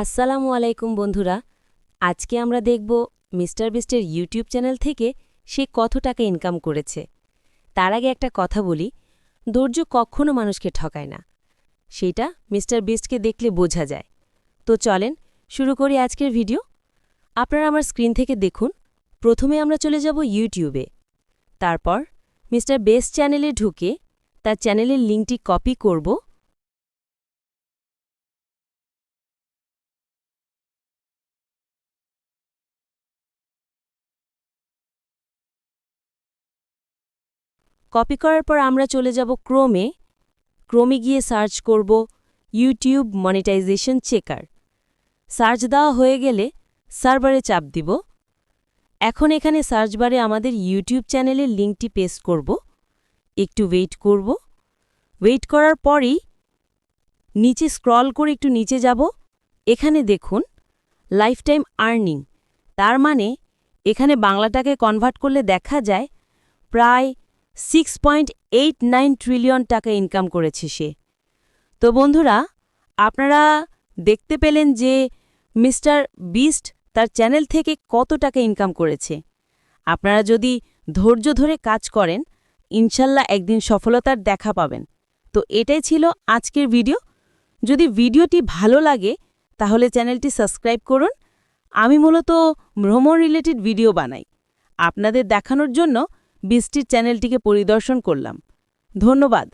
আসসালামু আলাইকুম বন্ধুরা। আজকে আমরা দেখব মিস্টার বিস্টের ইউটিউব চ্যানেল থেকে সে কত টাকা ইনকাম করেছে। তার আগে একটা কথা বলি, ধৈর্য কখনো মানুষকে ঠকায় না। সেটা মিস্টার বিস্টকে দেখলে বোঝা যায়। তো চলেন শুরু করি আজকের ভিডিও। আপনারা আমার স্ক্রিন থেকে দেখুন, প্রথমে আমরা চলে যাব ইউটিউবে। তারপর মিস্টার বেস্ট চ্যানেলে ঢুকে তার চ্যানেলের লিঙ্কটি কপি করব। কপি করার পর আমরা চলে যাব ক্রোমে। ক্রোমে গিয়ে সার্চ করব ইউটিউব মনিটাইজেশন চেকার। সার্চ দেওয়া হয়ে গেলে সার্ভারে চাপ দিব। এখন এখানে সার্চ বারে আমাদের ইউটিউব চ্যানেলের লিঙ্কটি পেস্ট করব। একটু ওয়েট করব। ওয়েট করার পরেই নিচে স্ক্রল করে একটু নিচে যাব। এখানে দেখুন লাইফ টাইম আর্নিং। তার মানে এখানে বাংলাটাকে কনভার্ট করলে দেখা যায় প্রায় six point eight nine trillion টাকা ইনকাম করেছে সে। তো বন্ধুরা, আপনারা দেখতে পেলেন যে মিস্টার বিস্ট তার চ্যানেল থেকে কত টাকা ইনকাম করেছে। আপনারা যদি ধৈর্য ধরে কাজ করেন, ইনশাল্লাহ একদিন সফলতার দেখা পাবেন। তো এটাই ছিল আজকের ভিডিও। যদি ভিডিওটি ভালো লাগে, তাহলে চ্যানেলটি সাবস্ক্রাইব করুন। আমি মূলত ভ্রমণ রিলেটেড ভিডিও বানাই। আপনাদের দেখানোর জন্য বৃষ্টির চ্যানেলটিকে পরিদর্শন করলাম। ধন্যবাদ।